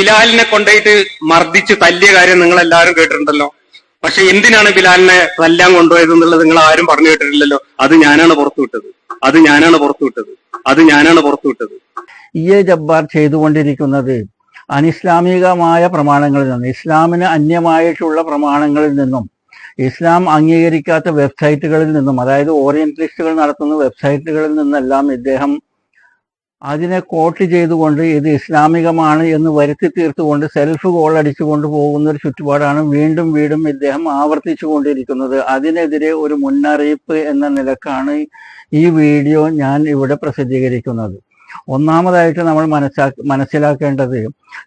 ബിലാലിനെ കൊണ്ടുപോയിട്ട് മർദ്ദിച്ച് തല്ലിയ കാര്യം നിങ്ങൾ എല്ലാവരും കേട്ടിട്ടുണ്ടല്ലോ. പക്ഷെ എന്തിനാണ് ബിലാലിനെ തല്ലാൻ കൊണ്ടുപോയത് എന്നുള്ളത് നിങ്ങൾ ആരും പറഞ്ഞു കേട്ടിട്ടില്ലല്ലോ. അത് ഞാനാണ് പുറത്തു വിട്ടത്. അത് ഞാനാണ് പുറത്തു വിട്ടത്. അത് ഞാനാണ് പുറത്തു വിട്ടത്. ഇ എ ജബ്ബാർ ചെയ്തുകൊണ്ടിരിക്കുന്നത് അനിസ്ലാമികമായ പ്രമാണങ്ങളിൽ നിന്നും ഇസ്ലാമിന് അന്യമായിട്ടുള്ള പ്രമാണങ്ങളിൽ നിന്നും ഇസ്ലാം അംഗീകരിക്കാത്ത വെബ്സൈറ്റുകളിൽ നിന്നും അതായത് ഓറിയന്റലിസ്റ്റുകൾ നടത്തുന്ന വെബ്സൈറ്റുകളിൽ നിന്നെല്ലാം ഇദ്ദേഹം അതിനെ കോട്ട് ചെയ്തുകൊണ്ട് ഇത് ഇസ്ലാമികമാണ് എന്ന് വരുത്തി തീർത്തുകൊണ്ട് സെൽഫ് ഗോൾ അടിച്ചുകൊണ്ട് പോകുന്ന ഒരു ചുറ്റുപാടാണ് വീണ്ടും വീണ്ടും ഇദ്ദേഹം ആവർത്തിച്ചു കൊണ്ടിരിക്കുന്നത് അതിനെതിരെ ഒരു മുന്നറിയിപ്പ് എന്ന നിലക്കാണ് ഈ വീഡിയോ ഞാൻ ഇവിടെ പ്രസിദ്ധീകരിക്കുന്നത്. ഒന്നാമതായിട്ട് നമ്മൾ മനസ്സാ മനസ്സിലാക്കേണ്ടത്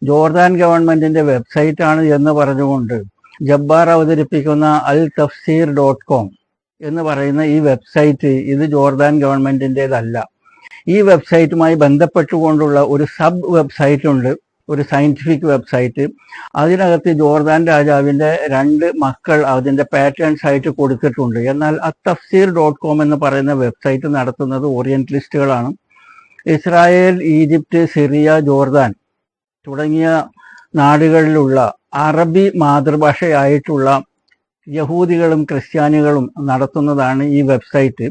ജോർദാൻ ഗവൺമെന്റിന്റെ വെബ്സൈറ്റ് ആണ് എന്ന് പറഞ്ഞുകൊണ്ട് ജബ്ബാർ അവതരിപ്പിക്കുന്ന അൽ തഫ്സീർ ഡോട്ട് കോം എന്ന് പറയുന്ന ഈ വെബ്സൈറ്റ് ഇത് ജോർദാൻ ഗവൺമെന്റിന്റെതല്ല ഈ വെബ്സൈറ്റുമായി ബന്ധപ്പെട്ടുകൊണ്ടുള്ള ഒരു സബ് വെബ്സൈറ്റ് ഉണ്ട് ഒരു സയന്റിഫിക് വെബ്സൈറ്റ്. അതിനകത്ത് ജോർദാൻ രാജാവിന്റെ രണ്ട് മക്കൾ അതിന്റെ പാറ്റേൺസ് ആയിട്ട് കൊടുത്തിട്ടുണ്ട്. എന്നാൽ അത്തഫ്സീർ ഡോട്ട് കോം എന്ന് പറയുന്ന വെബ്സൈറ്റ് നടത്തുന്നത് ഓറിയന്റലിസ്റ്റുകളാണ് ഇസ്രായേൽ ഈജിപ്റ്റ് സിറിയ ജോർദാൻ തുടങ്ങിയ നാടുകളിലുള്ള അറബി മാതൃഭാഷയായിട്ടുള്ള യഹൂദികളും ക്രിസ്ത്യാനികളും നടത്തുന്നതാണ് ഈ വെബ്സൈറ്റ്.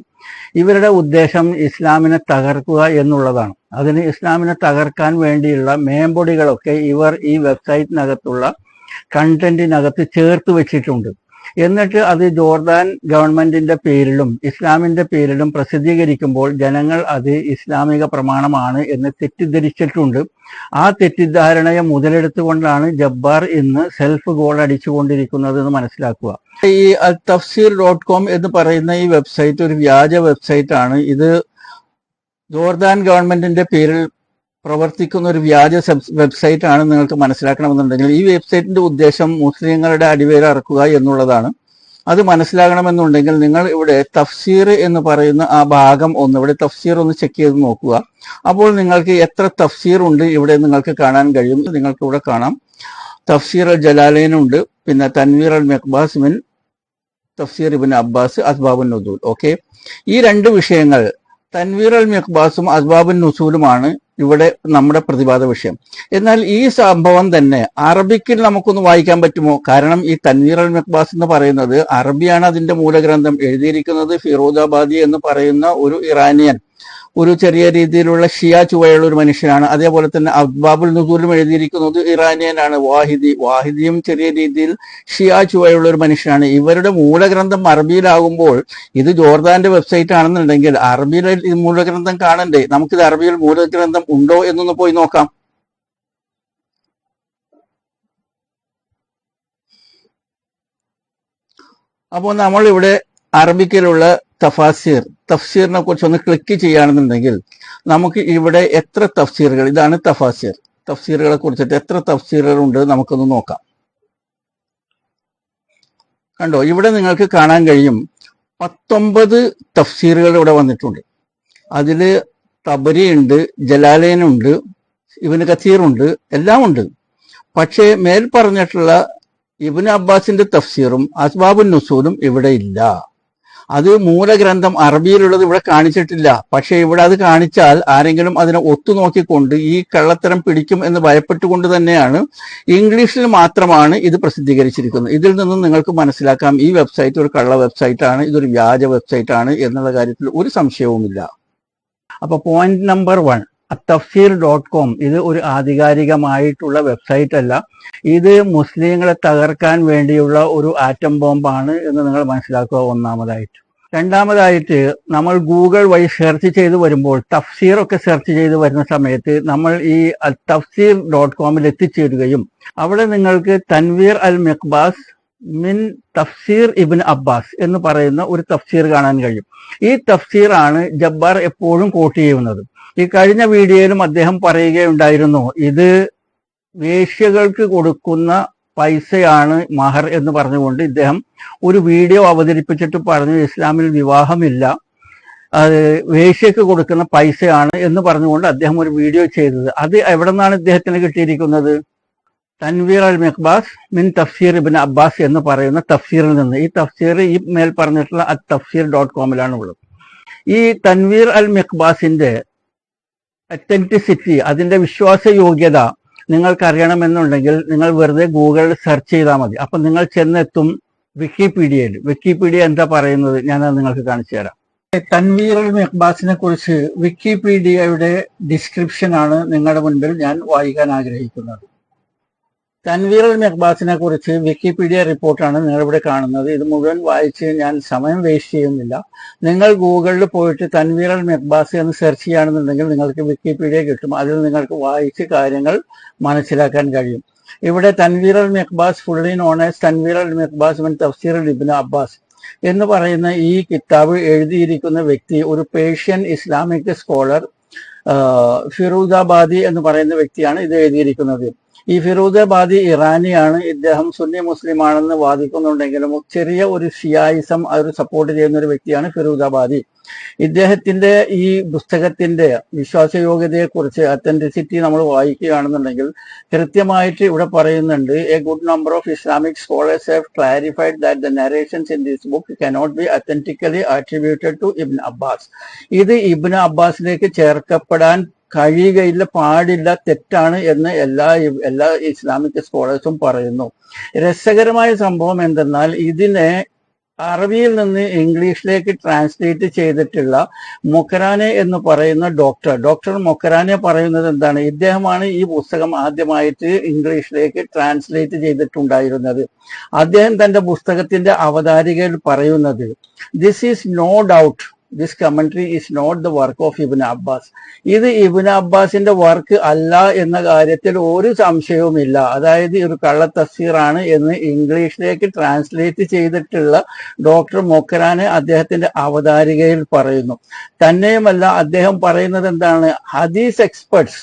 ഇവരുടെ ഉദ്ദേശം ഇസ്ലാമിനെ തകർക്കുക എന്നുള്ളതാണ്. അതിന് ഇസ്ലാമിനെ തകർക്കാൻ വേണ്ടിയുള്ള മേമ്പൊടികളൊക്കെ ഇവർ ഈ വെബ്സൈറ്റിനകത്തുള്ള കണ്ടന്റിനകത്ത് ചേർത്ത് വെച്ചിട്ടുണ്ട്. എന്നിട്ട് അത് ജോർദാൻ ഗവൺമെന്റിന്റെ പേരിലും ഇസ്ലാമിന്റെ പേരിലും പ്രസിദ്ധീകരിക്കുമ്പോൾ ജനങ്ങൾ അത് ഇസ്ലാമിക പ്രമാണമാണ് എന്ന് തെറ്റിദ്ധരിച്ചിട്ടുണ്ട്. ആ തെറ്റിദ്ധാരണയെ മുതലെടുത്തുകൊണ്ടാണ് ജബ്ബാർ ഇന്ന് സെൽഫ് ഗോൾ അടിച്ചുകൊണ്ടിരിക്കുന്നത് എന്ന് മനസ്സിലാക്കുക. ഈ തഫ്സീർ ഡോട്ട് കോം എന്ന് പറയുന്ന ഈ വെബ്സൈറ്റ് ഒരു വ്യാജ വെബ്സൈറ്റ് ആണ് ഇത് ജോർദാൻ ഗവൺമെന്റിന്റെ പേരിൽ പ്രവർത്തിക്കുന്ന ഒരു വ്യാജ വെബ്സൈറ്റ് ആണ് നിങ്ങൾക്ക് മനസ്സിലാക്കണമെന്നുണ്ടെങ്കിൽ ഈ വെബ്സൈറ്റിന്റെ ഉദ്ദേശം മുസ്ലിങ്ങളുടെ അടിവേര ഇറക്കുക എന്നുള്ളതാണ്. അത് മനസ്സിലാകണമെന്നുണ്ടെങ്കിൽ നിങ്ങൾ ഇവിടെ തഫ്സീർ എന്ന് പറയുന്ന ആ ഭാഗം ഒന്ന് ഇവിടെ തഫ്സീർ ഒന്ന് ചെക്ക് ചെയ്ത് നോക്കുക. അപ്പോൾ നിങ്ങൾക്ക് എത്ര തഫ്സീർ ഉണ്ട് ഇവിടെ നിങ്ങൾക്ക് കാണാൻ കഴിയും. നിങ്ങൾക്ക് ഇവിടെ കാണാം. തഫ്സീർ അൽ ജലാലൈൻ ഉണ്ട് പിന്നെ തൻവീർ അൽ മെഹ്ബാസ് മിൻ തഫ്സീർ ഇബിൻ അബ്ബാസ് അസ്ബാബുൻ നുദൂൽ ഓക്കെ? ഈ രണ്ട് വിഷയങ്ങൾ തൻവീർ അൽ മെഹ്ബാസും അസ്ബാബുൻ നുസൂലുമാണ്. ഇവിടെ നമ്മുടെ പ്രതിപാദ വിഷയം. എന്നാൽ ഈ സംഭവം തന്നെ അറബിക്കിൽ നമുക്കൊന്ന് വായിക്കാൻ പറ്റുമോ? കാരണം ഈ തൻവീർ അൽ മെക്ബാസ് എന്ന് പറയുന്നത് അറബിയാണ് അതിന്റെ മൂലഗ്രന്ഥം. എഴുതിയിരിക്കുന്നത് ഫിറോദാബാദി എന്ന് പറയുന്ന ഒരു ഇറാനിയൻ. ഒരു ചെറിയ രീതിയിലുള്ള ഷിയ ചുവയുള്ള ഒരു മനുഷ്യനാണ്. അതേപോലെ തന്നെ അബ്ബാബുൽ നുസൂലും എഴുതിയിരിക്കുന്നത് ഇറാനിയനാണ് വാഹിദി. വാഹിദിയും ചെറിയ രീതിയിൽ ഷിയ ചുവയുള്ള ഒരു മനുഷ്യനാണ്. ഇവരുടെ മൂലഗ്രന്ഥം അറബിയിലാകുമ്പോൾ ഇത് ജോർദാന്റെ വെബ്സൈറ്റ് ആണെന്നുണ്ടെങ്കിൽ അറബിയിൽ മൂലഗ്രന്ഥം കാണണ്ടേ? നമുക്കിത് അറബിയിൽ മൂലഗ്രന്ഥം ഉണ്ടോ എന്നൊന്ന് പോയി നോക്കാം. അപ്പോൾ നമ്മൾ ഇവിടെ അറബിക്കിലുള്ള തഫാസിർ തഫ്സീറിനെ കുറിച്ച് ഒന്ന് ക്ലിക്ക് ചെയ്യുകയാണെന്നുണ്ടെങ്കിൽ നമുക്ക് ഇവിടെ എത്ര തഫ്സീറുകൾ ഇതാണ് തഫാസിർ. തഫ്സീറുകളെ കുറിച്ചിട്ട് എത്ര തഫ്സീറുകൾ ഉണ്ട് നമുക്കൊന്ന് നോക്കാം. കണ്ടോ ഇവിടെ നിങ്ങൾക്ക് കാണാൻ കഴിയും പത്തൊമ്പത് തഫ്സീറുകൾ ഇവിടെ വന്നിട്ടുണ്ട്. അതിൽ തബരി ഉണ്ട് ജലാലയനുണ്ട് ഇവന് കത്തീറുണ്ട് എല്ലാം ഉണ്ട്. പക്ഷേ മേൽ പറഞ്ഞിട്ടുള്ള ഇബിൻ അബ്ബാസിന്റെ തഫ്സീറും അസ്ബാബുൻ നുസൂലും ഇവിടെ ഇല്ല. അത് മൂലഗ്രന്ഥം അറബിയിലുള്ളത് ഇവിടെ കാണിച്ചിട്ടില്ല. പക്ഷെ ഇവിടെ അത് കാണിച്ചാൽ ആരെങ്കിലും അതിനെ ഒത്തുനോക്കിക്കൊണ്ട് ഈ കള്ളത്തരം പിടിക്കും എന്ന് ഭയപ്പെട്ടുകൊണ്ട് തന്നെയാണ് ഇംഗ്ലീഷിൽ മാത്രമാണ് ഇത് പ്രസിദ്ധീകരിച്ചിരിക്കുന്നത്. ഇതിൽ നിന്നും നിങ്ങൾക്ക് മനസ്സിലാക്കാം ഈ വെബ്സൈറ്റ് ഒരു കള്ള വെബ്സൈറ്റ് ആണ് ഇതൊരു വ്യാജ വെബ്സൈറ്റ് ആണ് എന്നുള്ള കാര്യത്തിൽ ഒരു സംശയവുമില്ല. അപ്പൊ പോയിന്റ് നമ്പർ വൺ തഫ്സീർ ഡോട്ട് കോം ഇത് ഒരു ആധികാരികമായിട്ടുള്ള വെബ്സൈറ്റ് അല്ല. ഇത് മുസ്ലിങ്ങളെ തകർക്കാൻ വേണ്ടിയുള്ള ഒരു ആറ്റം ബോംബാണ് എന്ന് നിങ്ങൾ മനസ്സിലാക്കുക ഒന്നാമതായിട്ട്. രണ്ടാമതായിട്ട് നമ്മൾ ഗൂഗിൾ വഴി സെർച്ച് ചെയ്ത് വരുമ്പോൾ തഫ്സീർ ഒക്കെ സെർച്ച് ചെയ്ത് വരുന്ന സമയത്ത് നമ്മൾ ഈ തഫ്സീർ ഡോട്ട് കോമിൽ എത്തിച്ചേരുകയും അവിടെ നിങ്ങൾക്ക് തൻവീർ അൽ മെക്ബാസ് മിൻ തഫ്സീർ ഇബിൻ അബ്ബാസ് എന്ന് പറയുന്ന ഒരു തഫ്സീർ കാണാൻ കഴിയും. ഈ തഫ്സീർ ആണ് ജബ്ബാർ എപ്പോഴും കോട്ട് ചെയ്യുന്നത്. ഈ കഴിഞ്ഞ വീഡിയോയിലും അദ്ദേഹം പറയുകയുണ്ടായിരുന്നു ഇത് വേശ്യകൾക്ക് കൊടുക്കുന്ന പൈസയാണ് മഹർ എന്ന് പറഞ്ഞുകൊണ്ട് ഇദ്ദേഹം ഒരു വീഡിയോ അവതരിപ്പിച്ചിട്ട് പറഞ്ഞു ഇസ്ലാമിൽ വിവാഹമില്ല. അത് വേശ്യക്ക് കൊടുക്കുന്ന പൈസയാണ് എന്ന് പറഞ്ഞുകൊണ്ട് അദ്ദേഹം ഒരു വീഡിയോ ചെയ്തത്. അത് എവിടെ നിന്നാണ് ഇദ്ദേഹത്തിന് കിട്ടിയിരിക്കുന്നത്? തൻവീർ അൽ മെഹ്ബാസ് മിൻ തഫ്സീർ ഇബിൻ അബ്ബാസ് എന്ന് പറയുന്ന തഫ്സീറിൽ നിന്ന്. ഈ തഫ്സീർ ഈ മേൽ പറഞ്ഞിട്ടുള്ള അ തഫ്സീർ ഡോട്ട് കോമിലാണ് ഉള്ളത്. ഈ തൻവീർ അൽ മെഹ്ബാസിന്റെ അത്തന്റിസിറ്റി അതിന്റെ വിശ്വാസയോഗ്യത നിങ്ങൾക്ക് അറിയണമെന്നുണ്ടെങ്കിൽ നിങ്ങൾ വെറുതെ ഗൂഗിളിൽ സെർച്ച് ചെയ്താൽ മതി. അപ്പം നിങ്ങൾ ചെന്നെത്തും വിക്കിപീഡിയയിൽ വിക്കിപീഡിയ എന്താ പറയുന്നത്? ഞാനത് നിങ്ങൾക്ക് കാണിച്ചു തരാം. തൻവീർ മെഹ്ബാസിനെ കുറിച്ച് വിക്കിപീഡിയയുടെ ഡിസ്ക്രിപ്ഷൻ ആണ് നിങ്ങളുടെ മുൻപിൽ ഞാൻ വായിക്കാൻ ആഗ്രഹിക്കുന്നത്. തൻവീർ അൽ മെഹ്ബാസിനെ കുറിച്ച് വിക്കിപീഡിയ റിപ്പോർട്ടാണ് നിങ്ങളിവിടെ കാണുന്നത്. ഇത് മുഴുവൻ വായിച്ച് ഞാൻ സമയം വേസ്റ്റ് ചെയ്യുന്നില്ല. നിങ്ങൾ ഗൂഗിളിൽ പോയിട്ട് തൻവീർ അൽ മെഹ്ബാസ് എന്ന് സെർച്ച് ചെയ്യുകയാണെന്നുണ്ടെങ്കിൽ നിങ്ങൾക്ക് വിക്കിപീഡിയ കിട്ടും. അതിൽ നിങ്ങൾക്ക് വായിച്ച് കാര്യങ്ങൾ മനസ്സിലാക്കാൻ കഴിയും. ഇവിടെ തൻവീർ അൽ മെഹ്ബാസ് ഫുള്ളി നോൺ ആസ് തൻവീർ അൽ മെഹ്ബാസ് മൻ തഫ്സീർ അൽ അബ്ബാസ് എന്ന് പറയുന്ന ഈ കിതാബ് എഴുതിയിരിക്കുന്ന വ്യക്തി ഒരു പേഷ്യൻ ഇസ്ലാമിക് സ്കോളർ ഫിറൂദാബാദി എന്ന് പറയുന്ന വ്യക്തിയാണ് ഇത് എഴുതിയിരിക്കുന്നത്. ഈ ഫിറൂദാബാദി ഇറാനിയാണ് ഇദ്ദേഹം സുന്നി മുസ്ലിം ആണെന്ന് വാദിക്കുന്നുണ്ടെങ്കിലും ചെറിയ ഒരു ഷിയായിസം അവർ സപ്പോർട്ട് ചെയ്യുന്ന ഒരു വ്യക്തിയാണ് ഫിറൂദാബാദി ഇദ്ദേഹത്തിന്റെ ഈ പുസ്തകത്തിന്റെ വിശ്വാസയോഗ്യതയെ കുറിച്ച് അത്തന്റിസിറ്റി നമ്മൾ വായിക്കുകയാണെന്നുണ്ടെങ്കിൽ കൃത്യമായിട്ട് ഇവിടെ പറയുന്നുണ്ട് a good number of Islamic scholars have clarified that the narrations in this book cannot be authentically attributed to ഇബ്ൻ Abbas ഇത് ഇബ്ൻ അബ്ബാസിലേക്ക് ചേർക്കപ്പെടാൻ കഴിയുകയില്ല പാടില്ല തെറ്റാണ് എന്ന് എല്ലാ എല്ലാ ഇസ്ലാമിക് സ്കോളേഴ്സും പറയുന്നു. രസകരമായ സംഭവം എന്തെന്നാൽ ഇതിനെ അറബിയിൽ നിന്ന് ഇംഗ്ലീഷിലേക്ക് ട്രാൻസ്ലേറ്റ് ചെയ്തിട്ടുള്ള മൊക്കരാനെ എന്ന് പറയുന്ന ഡോക്ടർ. ഡോക്ടർ മൊക്കരാനെ പറയുന്നത് എന്താണ്? ഇദ്ദേഹമാണ് ഈ പുസ്തകം ആദ്യമായിട്ട് ഇംഗ്ലീഷിലേക്ക് ട്രാൻസ്ലേറ്റ് ചെയ്തിട്ടുണ്ടായിരുന്നത്. അദ്ദേഹം തന്റെ പുസ്തകത്തിന്റെ അവതാരികയിൽ പറയുന്നത് this is no doubt this commentary is not the work of Ibn Abbas ഇത് ഇബിൻ അബ്ബാസിന്റെ വർക്ക് അല്ല എന്ന കാര്യത്തിൽ ഒരു സംശയവുമില്ല. അതായത് ഒരു കള്ള തഫ്സീറാണ് എന്ന് ഇംഗ്ലീഷിലേക്ക് ട്രാൻസ്ലേറ്റ് ചെയ്തിട്ടുള്ള ഡോക്ടർ മൊക്കരാനെ അദ്ദേഹത്തിന്റെ അവതാരികയിൽ പറയുന്നു. തന്നെയുമല്ല അദ്ദേഹം പറയുന്നത് എന്താണ്? ഹദീസ് എക്സ്പെർട്സ്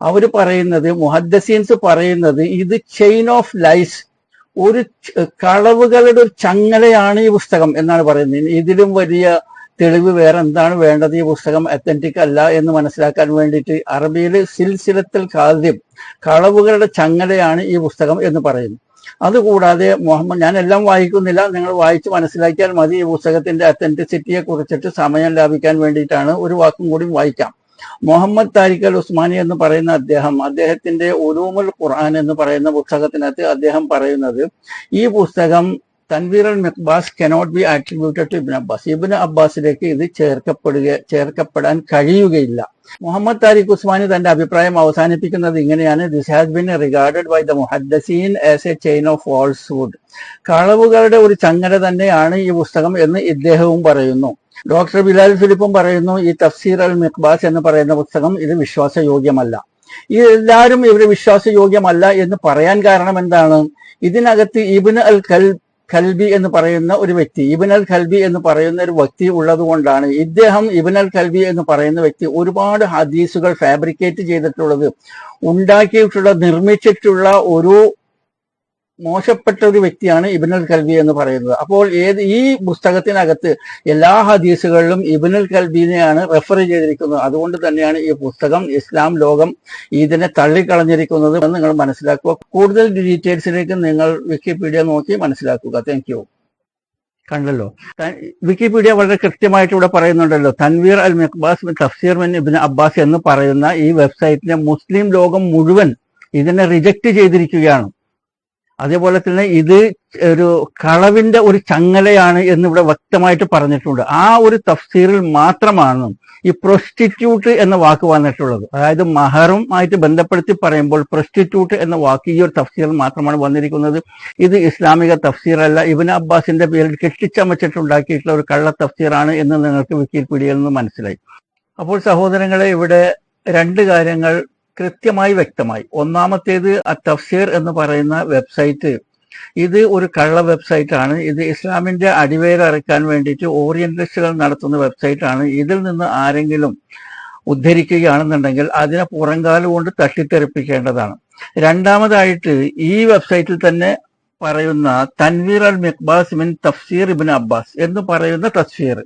അവർ പറയുന്നത് മുഹദ്ദസീൻസ് പറയുന്നത് ഇത് ചെയിൻ ഓഫ് ലൈസ് ഒരു കളവുകളുടെ ഒരു ചങ്ങലയാണ് ഈ പുസ്തകം എന്നാണ് പറയുന്നത്. ഇതിലും വലിയ തെളിവ് വേറെ എന്താണ് വേണ്ടത് ഈ പുസ്തകം അത്തന്റിക് അല്ല എന്ന് മനസ്സിലാക്കാൻ വേണ്ടിയിട്ട് അറബിയിൽ സിൽസിലത്തിൽ കാദ്യം കളവുകളുടെ ചങ്ങലയാണ് ഈ പുസ്തകം എന്ന് പറയുന്നു. അതുകൂടാതെ മുഹമ്മദ് ഞാൻ എല്ലാം വായിക്കുന്നില്ല നിങ്ങൾ വായിച്ച് മനസ്സിലാക്കിയാൽ മതി ഈ പുസ്തകത്തിന്റെ അത്തന്റിസിറ്റിയെ കുറിച്ചിട്ട് സമയം ലാഭിക്കാൻ വേണ്ടിയിട്ടാണ് ഒരു വാക്കും കൂടി വായിക്കാം. മുഹമ്മദ് താരിഖ് അൽ ഉസ്മാനി എന്ന് പറയുന്ന അദ്ദേഹം അദ്ദേഹത്തിന്റെ ഉലൂമുൽ ഖുർആൻ എന്ന് പറയുന്ന പുസ്തകത്തിനകത്ത് അദ്ദേഹം പറയുന്നത് ഈ പുസ്തകം Tanwir al cannot be attributed to Ibn Abbas Ibn അബ്ബാസിലേക്ക് ഇത് ചേർക്കപ്പെടുക ചേർക്കപ്പെടാൻ കഴിയുകയില്ല. മുഹമ്മദ് താരിഖ് ഉസ്മാനി തന്റെ അഭിപ്രായം അവസാനിപ്പിക്കുന്നത് ഇങ്ങനെയാണ്. This has been regarded by the മുഹദ്ദസീൻ as a chain of falsehood കളവുകളുടെ ഒരു ചങ്ങല തന്നെയാണ് ഈ പുസ്തകം എന്ന് ഇദ്ദേഹവും പറയുന്നു. ഡോക്ടർ ബിലാൽ ഫിലിപ്പും പറയുന്നു ഈ തഫ്സീർ അൽ മിഖ്ബാസ് എന്ന് പറയുന്ന പുസ്തകം ഇത് വിശ്വാസയോഗ്യമല്ല. ഈ എല്ലാവരും ഇവർ വിശ്വാസയോഗ്യമല്ല എന്ന് പറയാൻ കാരണം എന്താണ്? ഇതിനകത്ത് ഇബിൻ അൽ കൽ ഖൽബി എന്ന് പറയുന്ന ഒരു വ്യക്തി ഇബിൻ അൽ ഖൽബി എന്ന് പറയുന്ന ഒരു വ്യക്തി ഉള്ളത് കൊണ്ടാണ് ഇദ്ദേഹം ഇബിൻ അൽ ഖൽബി എന്ന് പറയുന്ന വ്യക്തി ഒരുപാട് ഹദീസുകൾ ഫാബ്രിക്കേറ്റ് ചെയ്തിട്ടുള്ളത് ഉണ്ടാക്കിയിട്ടുള്ള നിർമ്മിച്ചിട്ടുള്ള ഒരു മോശപ്പെട്ട ഒരു വ്യക്തിയാണ് ഇബിനുൽ കൽബി എന്ന് പറയുന്നത്. അപ്പോൾ ഏത് ഈ പുസ്തകത്തിനകത്ത് എല്ലാ ഹദീസുകളിലും ഇബിനുൽ കൽബിനെയാണ് റെഫർ ചെയ്തിരിക്കുന്നത്. അതുകൊണ്ട് തന്നെയാണ് ഈ പുസ്തകം ഇസ്ലാം ലോകം ഇതിനെ തള്ളിക്കളഞ്ഞിരിക്കുന്നത് എന്ന് നിങ്ങൾ മനസ്സിലാക്കുക. കൂടുതൽ ഡീറ്റെയിൽസിലേക്ക് നിങ്ങൾ വിക്കിപീഡിയ നോക്കി മനസ്സിലാക്കുക. താങ്ക് യു കണ്ടല്ലോ. വിക്കിപീഡിയ വളരെ കൃത്യമായിട്ട് ഇവിടെ പറയുന്നുണ്ടല്ലോ. തൻവീർ അൽ മിഖ്ബാസ് തഫ്സീർ മിൻ ഇബിൻ അബ്ബാസ് എന്ന് പറയുന്ന ഈ വെബ്സൈറ്റിനെ മുസ്ലിം ലോകം മുഴുവൻ ഇതിനെ റിജക്ട് ചെയ്തിരിക്കുകയാണ്. അതേപോലെ തന്നെ ഇത് ഒരു കളവിന്റെ ഒരു ചങ്ങലയാണ് എന്ന് ഇവിടെ വ്യക്തമായിട്ട് പറഞ്ഞിട്ടുണ്ട്. ആ ഒരു തഫ്സീറിൽ മാത്രമാണ് ഈ പ്രൊസ്റ്റിറ്റ്യൂട്ട് എന്ന വാക്ക് വന്നിട്ടുള്ളത്. അതായത് മഹറുമായിട്ട് ബന്ധപ്പെടുത്തി പറയുമ്പോൾ പ്രൊസ്റ്റിറ്റ്യൂട്ട് എന്ന വാക്ക് ഈ ഒരു തഫ്സീറിൽ മാത്രമാണ് വന്നിരിക്കുന്നത്. ഇത് ഇസ്ലാമിക തഫ്സീറല്ല. ഇബിൻ അബ്ബാസിന്റെ പേരിൽ കെട്ടിച്ചമച്ചിട്ടുണ്ടാക്കിയിട്ടുള്ള ഒരു കള്ള തഫ്സീറാണ് എന്ന് നിങ്ങൾക്ക് വിക്കിപീഡിയയിൽ നിന്ന് മനസ്സിലായി. അപ്പോൾ സഹോദരങ്ങളെ ഇവിടെ രണ്ട് കാര്യങ്ങൾ കൃത്യമായി വ്യക്തമായി. ഒന്നാമത്തേത് തഫ്സീർ എന്ന് പറയുന്ന വെബ്സൈറ്റ്. ഇത് ഒരു കള്ള വെബ്സൈറ്റ് ആണ് ഇത് ഇസ്ലാമിന്റെ അടിവേരറക്കാൻ വേണ്ടിയിട്ട് ഓറിയന്റലിസ്റ്റുകൾ നടത്തുന്ന വെബ്സൈറ്റ് ആണ് ഇതിൽ നിന്ന് ആരെങ്കിലും ഉദ്ധരിക്കുകയാണെന്നുണ്ടെങ്കിൽ അതിനെ പുറങ്കാലുകൊണ്ട് കൊണ്ട് തട്ടിത്തെറിപ്പിക്കേണ്ടതാണ്. രണ്ടാമതായിട്ട് ഈ വെബ്സൈറ്റിൽ തന്നെ പറയുന്ന തൻവീർ അൽ മിഖ്ബാസ് മിൻ തഫ്സീർ ഇബിൻ അബ്ബാസ് എന്ന് പറയുന്ന തസ്ഫീർ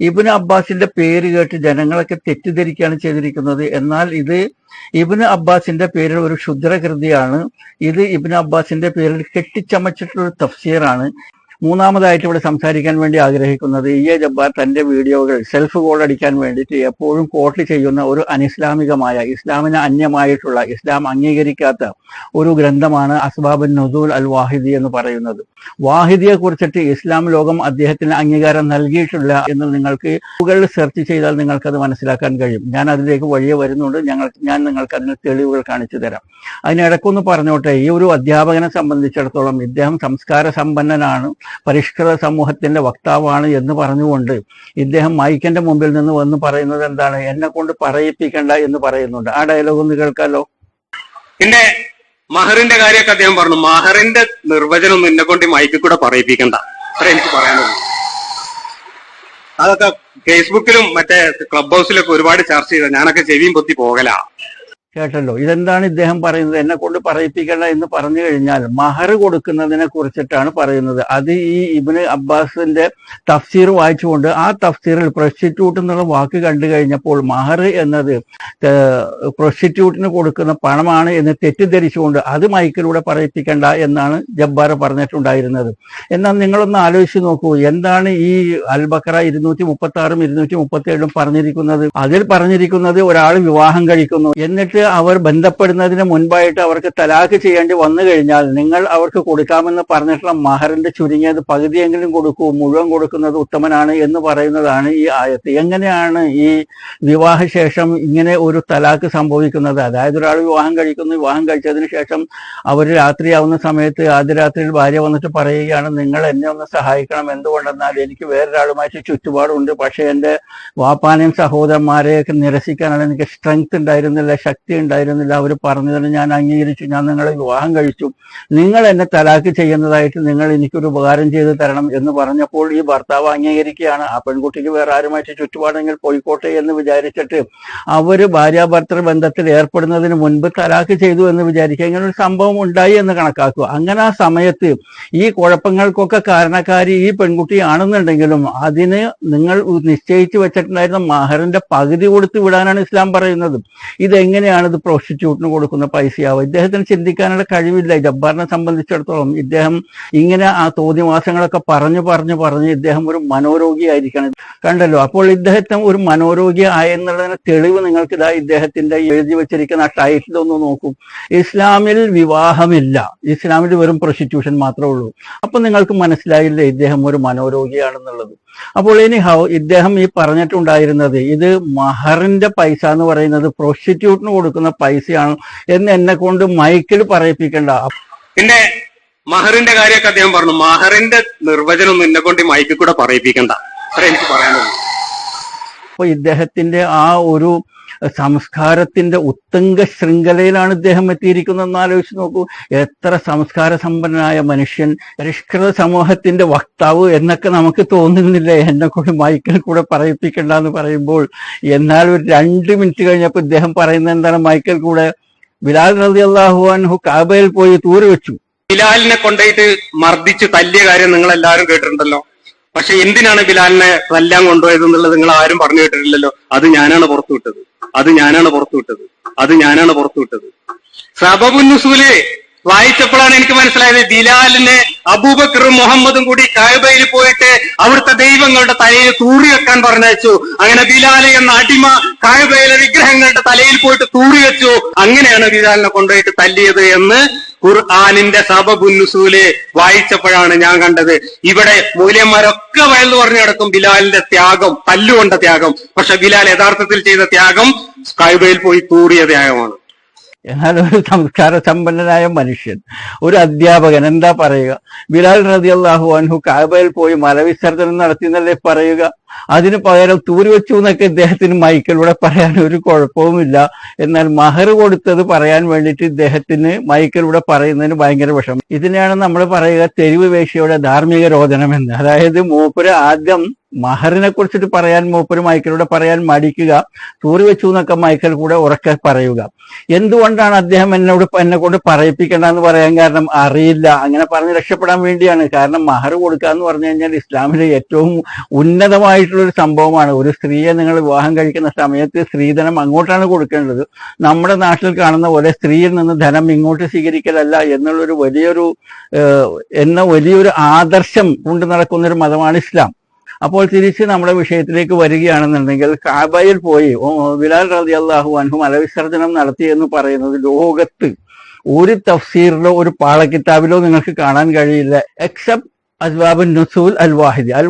ഇബിന് അബ്ബാസിന്റെ പേര് കേട്ട് ജനങ്ങളൊക്കെ തെറ്റിദ്ധരിക്കുകയാണ് ചെയ്തിരിക്കുന്നത്. എന്നാൽ ഇത് ഇബിന് അബ്ബാസിന്റെ പേരിൽ ഒരു ക്ഷുദ്രകൃതിയാണ്. ഇത് ഇബിന് അബ്ബാസിന്റെ പേരിൽ കെട്ടിച്ചമച്ചിട്ടുള്ള ഒരു തഫ്സീറാണ്. മൂന്നാമതായിട്ട് ഇവിടെ സംസാരിക്കാൻ വേണ്ടി ആഗ്രഹിക്കുന്നത് ഇ എ ജബ്ബാർ തന്റെ വീഡിയോകൾ സെൽഫ് കോൾ അടിക്കാൻ വേണ്ടിയിട്ട് എപ്പോഴും കോട്ട് ചെയ്യുന്ന ഒരു അനിസ്ലാമികമായ ഇസ്ലാമിന് അന്യമായിട്ടുള്ള ഇസ്ലാം അംഗീകരിക്കാത്ത ഒരു ഗ്രന്ഥമാണ് അസ്ബാബുൻ നസൂൽ അൽ വാഹിദി എന്ന് പറയുന്നത്. വാഹിദിയെ കുറിച്ചിട്ട് ഇസ്ലാം ലോകം അദ്ദേഹത്തിന് അംഗീകാരം നൽകിയിട്ടില്ല എന്ന് നിങ്ങൾക്ക് ഗൂഗിളിൽ സെർച്ച് ചെയ്താൽ നിങ്ങൾക്ക് അത് മനസ്സിലാക്കാൻ കഴിയും. ഞാൻ അതിലേക്ക് വഴിയെ വരുന്നുണ്ട്. ഞങ്ങൾ ഞാൻ നിങ്ങൾക്ക് അതിന് തെളിവുകൾ കാണിച്ചു തരാം. അതിനിടക്കൊന്ന് പറഞ്ഞോട്ടെ ഈ ഒരു അധ്യാപകനെ സംബന്ധിച്ചിടത്തോളം ഇദ്ദേഹം സംസ്കാര സമ്പന്നനാണ് പരിഷ്കൃത സമൂഹത്തിന്റെ വക്താവാണ് എന്ന് പറഞ്ഞുകൊണ്ട് ഇദ്ദേഹം മൈക്കിന്റെ മുമ്പിൽ നിന്ന് വന്ന് പറയുന്നത് എന്താണ്? എന്നെ കൊണ്ട് പറയിപ്പിക്കണ്ട എന്ന് പറയുന്നുണ്ട്. ആ ഡയലോഗ് ഒന്ന് കേൾക്കാലോ. പിന്നെ മഹറിന്റെ കാര്യമൊക്കെ അദ്ദേഹം പറഞ്ഞു. മഹറിന്റെ നിർവചനം ഒന്നും എന്നെ കൊണ്ട് മൈക്കിൽ കൂടെ പറയിപ്പിക്കണ്ട. എനിക്ക് പറയാനുള്ളൂ. അതൊക്കെ ഫേസ്ബുക്കിലും മറ്റേ ക്ലബ് ഹൗസിലൊക്കെ ഒരുപാട് ചർച്ച ചെയ്ത. ഞാനൊക്കെ ചെവിയും പൊത്തി പോകലാ. കേട്ടല്ലോ. ഇതെന്താണ് ഇദ്ദേഹം പറയുന്നത്? എന്നെ കൊണ്ട് പറയിപ്പിക്കണ്ട എന്ന് പറഞ്ഞു കഴിഞ്ഞാൽ മഹർ കൊടുക്കുന്നതിനെ കുറിച്ചിട്ടാണ് പറയുന്നത്. അത് ഈ ഇബിന് അബ്ബാസിന്റെ തഫ്സീർ വായിച്ചുകൊണ്ട് ആ തഫ്സീറിൽ പ്രൊസ്റ്റിറ്റ്യൂട്ട് എന്നുള്ള വാക്ക് കണ്ടു കഴിഞ്ഞപ്പോൾ മഹർ എന്നത് പ്രൊസ്റ്റിറ്റ്യൂട്ടിന് കൊടുക്കുന്ന പണമാണ് എന്ന് തെറ്റിദ്ധരിച്ചുകൊണ്ട് അത് മൈക്കിലൂടെ പറയിപ്പിക്കണ്ട എന്നാണ് ജബ്ബാർ പറഞ്ഞിട്ടുണ്ടായിരുന്നത്. എന്നാൽ നിങ്ങളൊന്ന് ആലോചിച്ച് നോക്കൂ. എന്താണ് ഈ അൽബക്കറ ഇരുന്നൂറ്റി മുപ്പത്തി ആറും ഇരുന്നൂറ്റി മുപ്പത്തി ഏഴും പറഞ്ഞിരിക്കുന്നത്? അതിൽ പറഞ്ഞിരിക്കുന്നത് ഒരാൾ വിവാഹം കഴിക്കുന്നു. എന്നിട്ട് അവർ ബന്ധപ്പെടുന്നതിന് മുൻപായിട്ട് അവർക്ക് തലാഖ് ചെയ്യേണ്ടി വന്നു കഴിഞ്ഞാൽ നിങ്ങൾ അവർക്ക് കൊടുക്കാമെന്ന് പറഞ്ഞിട്ടുള്ള മഹറിന്റെ ചുരുങ്ങിയത് പകുതിയെങ്കിലും കൊടുക്കൂ മുഴുവൻ കൊടുക്കുന്നത് ഉത്തമനാണ് എന്ന് പറയുന്നതാണ് ഈ ആയത്ത്. എങ്ങനെയാണ് ഈ വിവാഹശേഷം ഇങ്ങനെ ഒരു തലാഖ് സംഭവിക്കുന്നത്? അതായത് ഒരാൾ വിവാഹം കഴിക്കുന്നു വിവാഹം കഴിച്ചതിന് ശേഷം അവർ രാത്രിയാവുന്ന സമയത്ത് ആദ്യ രാത്രിയിൽ ഭാര്യ വന്നിട്ട് പറയുകയാണ് നിങ്ങൾ എന്നെ ഒന്ന് സഹായിക്കണം. എന്തുകൊണ്ടെന്നാൽ എനിക്ക് വേറൊരാളുമായിട്ട് ചുറ്റുപാടുണ്ട്. പക്ഷേ എന്റെ വാപ്പാനെയും സഹോദരന്മാരെയൊക്കെ നിരസിക്കാനാണ് എനിക്ക് സ്ട്രെങ്ത് ഉണ്ടായിരുന്നില്ല ശക്തി ഉണ്ടായിരുന്നില്ല. അവർ തന്നെ ഞാൻ അംഗീകരിച്ചു. ഞാൻ നിങ്ങളെ വിവാഹം കഴിച്ചു. നിങ്ങൾ എന്നെ തലാക്ക് ചെയ്യുന്നതായിട്ട് നിങ്ങൾ എനിക്കൊരു ഉപകാരം ചെയ്തു തരണം എന്ന് പറഞ്ഞപ്പോൾ ഈ ഭർത്താവ് അംഗീകരിക്കുകയാണ്. ആ പെൺകുട്ടിക്ക് വേറെ ആരുമായിട്ട് ചുറ്റുപാടെങ്കിൽ പോയിക്കോട്ടെ എന്ന് വിചാരിച്ചിട്ട് അവർ ഭാര്യാഭർത്തൃ ബന്ധത്തിൽ ഏർപ്പെടുന്നതിന് മുൻപ് തലാക്ക് ചെയ്തു എന്ന് വിചാരിക്കുക. ഇങ്ങനെ ഒരു സംഭവം ഉണ്ടായി എന്ന് കണക്കാക്കുക. അങ്ങനെ ആ സമയത്ത് ഈ കുഴപ്പങ്ങൾക്കൊക്കെ കാരണക്കാരി ഈ പെൺകുട്ടിയാണെന്നുണ്ടെങ്കിലും അതിന് നിങ്ങൾ നിശ്ചയിച്ചു വെച്ചിട്ടുണ്ടായിരുന്ന മഹറിന്റെ പകുതി കൊടുത്ത് വിടാനാണ് ഇസ്ലാം പറയുന്നത്. ഇതെങ്ങനെയാണ് ഇത് പ്രോസ്റ്റിറ്റ്യൂട്ടിന് കൊടുക്കുന്ന പൈസയാവുക ഇദ്ദേഹത്തിന് ചിന്തിക്കാനുള്ള കഴിവില്ല. ജബ്ബാറിനെ സംബന്ധിച്ചിടത്തോളം ഇദ്ദേഹം ഇങ്ങനെ ആ തോന്നിവാസങ്ങളൊക്കെ പറഞ്ഞു പറഞ്ഞു പറഞ്ഞ് ഇദ്ദേഹം ഒരു മനോരോഗിയായിരിക്കണം. കണ്ടല്ലോ അപ്പോൾ ഇദ്ദേഹത്തെ ഒരു മനോരോഗി ആയെന്നുള്ളതിന് തെളിവ് നിങ്ങൾക്ക് ഇതാ ഇദ്ദേഹത്തിന്റെ എഴുതി വെച്ചിരിക്കുന്ന ആ ടൈറ്റിൽ ഒന്ന് നോക്കും. ഇസ്ലാമിൽ വിവാഹമില്ല. ഇസ്ലാമിൽ വെറും പ്രോസ്റ്റിറ്റ്യൂഷൻ മാത്രമേ ഉള്ളൂ. അപ്പൊ നിങ്ങൾക്ക് മനസ്സിലായില്ലേ ഇദ്ദേഹം ഒരു മനോരോഗിയാണെന്നുള്ളത്? അപ്പോൾ ഇനി ഹൗ ഇദ്ദേഹം ഈ പറഞ്ഞിട്ടുണ്ടായിരുന്നത് ഇത് മഹറിന്റെ പൈസ എന്ന് പറയുന്നത് പ്രോസ്റ്റിറ്റ്യൂട്ടിന് കൊടുക്കുന്ന പൈസയാണ് എന്ന് എന്നെ കൊണ്ട് മൈക്കിൽ പറയിപ്പിക്കേണ്ട. പിന്നെ മഹറിന്റെ കാര്യമൊക്കെ അദ്ദേഹം പറഞ്ഞു. മഹറിന്റെ നിർവചനം ഒന്നും എന്നെ കൊണ്ട് മൈക്കിൽ കൂടെ പറയിപ്പിക്കണ്ട. അത്ര എനിക്ക് പറയാനുള്ളൂ. അപ്പൊ ഇദ്ദേഹത്തിന്റെ ആ ഒരു സംസ്കാരത്തിന്റെ ഉത്തംഗ ശൃംഖലയിലാണ് ഇദ്ദേഹം എത്തിയിരിക്കുന്നതെന്ന് ആലോചിച്ച് നോക്കൂ. എത്ര സംസ്കാര സമ്പന്നനായ മനുഷ്യൻ പരിഷ്കൃത സമൂഹത്തിന്റെ വക്താവ് എന്നൊക്കെ നമുക്ക് തോന്നുന്നില്ല? എന്നെ കൂടെ മൈക്കിൽ കൂടെ പറയിപ്പിക്കണ്ട എന്ന് പറയുമ്പോൾ. എന്നാൽ ഒരു രണ്ട് മിനിറ്റ് കഴിഞ്ഞപ്പോൾ ഇദ്ദേഹം പറയുന്നത് എന്താണ്? മൈക്കിൽ കൂടെ ബിലാൽ റതി അള്ളാഹു അൻഹു കാബയിൽ പോയി തൂര് വെച്ചു. ബിലാലിനെ കൊണ്ടുപോയിട്ട് മർദ്ദിച്ച് തല്ലിയ കാര്യം നിങ്ങൾ എല്ലാവരും കേട്ടിട്ടുണ്ടല്ലോ. പക്ഷെ എന്തിനാണ് ബിലാലിനെ തല്ലാൻ കൊണ്ടുപോയത് എന്നുള്ളത് നിങ്ങൾ ആരും പറഞ്ഞു കേട്ടിട്ടില്ലല്ലോ. അത് ഞാനാണ് പുറത്തു വിട്ടത് അത് ഞാനാണ് പുറത്തുവിട്ടത്. അത് ഞാനാണ് പുറത്തുവിട്ടത്. വിട്ടത് സബബുന്നുസൂൽ വായിച്ചപ്പോഴാണ് എനിക്ക് മനസ്സിലായത് ബിലാലിനെ അബൂബക്കറും മുഹമ്മദും കൂടി കായബയിൽ പോയിട്ട് അവിടുത്തെ ദൈവങ്ങളുടെ തലയിൽ തൂറി വെക്കാൻ പറഞ്ഞയച്ചു. അങ്ങനെ ബിലാൽ എന്ന അടിമ കായബയിലെ വിഗ്രഹങ്ങളുടെ തലയിൽ പോയിട്ട് തൂറി വെച്ചു. അങ്ങനെയാണ് ബിലാലിനെ കൊണ്ടുപോയിട്ട് തല്ലിയത് എന്ന് ഖുർആാനിന്റെ സബബുന്നുസൂൽ വായിച്ചപ്പോഴാണ് ഞാൻ കണ്ടത്. ഇവിടെ മൂല്യന്മാരൊക്കെ വയലു പറഞ്ഞു കിടക്കും ബിലാലിന്റെ ത്യാഗം തല്ലുകൊണ്ട ത്യാഗം. പക്ഷെ ബിലാൽ യഥാർത്ഥത്തിൽ ചെയ്ത ത്യാഗം കായബയിൽ പോയി തൂറിയ ത്യാഗമാണ്. എന്നാൽ ഒരു സംസ്കാര സമ്പന്നനായ മനുഷ്യൻ ഒരു അധ്യാപകൻ എന്താ പറയുക? ബിലാൽ റതി അള്ളാഹു അൻഹു കാബയിൽ പോയി മലവിസർജനം നടത്തി എന്നല്ലേ പറയുക? അതിന് പകരം തൂര് വെച്ചു എന്നൊക്കെ ഇദ്ദേഹത്തിന് മൈക്കിലൂടെ പറയാൻ ഒരു കുഴപ്പവുമില്ല. എന്നാൽ മഹർ കൊടുത്തത് പറയാൻ വേണ്ടിയിട്ട് ഇദ്ദേഹത്തിന് മൈക്കിലൂടെ പറയുന്നതിന് ഭയങ്കര വിഷമം. ഇതിനെയാണ് നമ്മൾ പറയുക തെരുവ് വേശിയുടെ ധാർമ്മിക രോദനം എന്ന്. അതായത് മൂപ്പര് ആദ്യം മഹറിനെ കുറിച്ചിട്ട് പറയാൻ മൂപ്പര് മൈക്കിലൂടെ പറയാൻ മടിക്കുക തൂറി വെച്ചു എന്നൊക്കെ മൈക്കിൽ കൂടെ ഉറക്കെ പറയുക. എന്തുകൊണ്ടാണ് അദ്ദേഹം എന്നോട് എന്നെ കൊണ്ട് പറയിപ്പിക്കേണ്ടെന്ന് പറയാൻ കാരണം അറിയില്ല. അങ്ങനെ പറഞ്ഞ് രക്ഷപ്പെടാൻ വേണ്ടിയാണ്. കാരണം മഹർ കൊടുക്കുക എന്ന് പറഞ്ഞു കഴിഞ്ഞാൽ ഇസ്ലാമിലെ ഏറ്റവും ഉന്നതമായിട്ടുള്ള പൊതുവായിട്ടുള്ള ഒരു സംഭവമാണ്. ഒരു സ്ത്രീയെ നിങ്ങൾ വിവാഹം കഴിക്കുന്ന സമയത്ത് സ്ത്രീധനം അങ്ങോട്ടാണ് കൊടുക്കേണ്ടത്. നമ്മുടെ നാട്ടിൽ കാണുന്ന പോലെ സ്ത്രീയിൽ നിന്ന് ധനം ഇങ്ങോട്ട് സ്വീകരിക്കലല്ല എന്നുള്ളൊരു വലിയൊരു എന്ന വലിയൊരു ആദർശം കൊണ്ട് നടക്കുന്ന ഒരു മതമാണ് ഇസ്ലാം. അപ്പോൾ തിരിച്ച് നമ്മുടെ വിഷയത്തിലേക്ക് വരികയാണെന്നുണ്ടെങ്കിൽ കാബയിൽ പോയി ബിലാൽ റതി അള്ളാഹു അൻഹു മലവിസർജനം നടത്തി എന്ന് പറയുന്നത് ലോകത്ത് ഒരു തഫ്സീറിലോ ഒരു പാളക്കിതാബിലോ നിങ്ങൾക്ക് കാണാൻ കഴിയില്ല എക്സെപ്റ്റ് അസ്ബാബുൻ നുസൂൽ അൽ വാഹിദി അൽ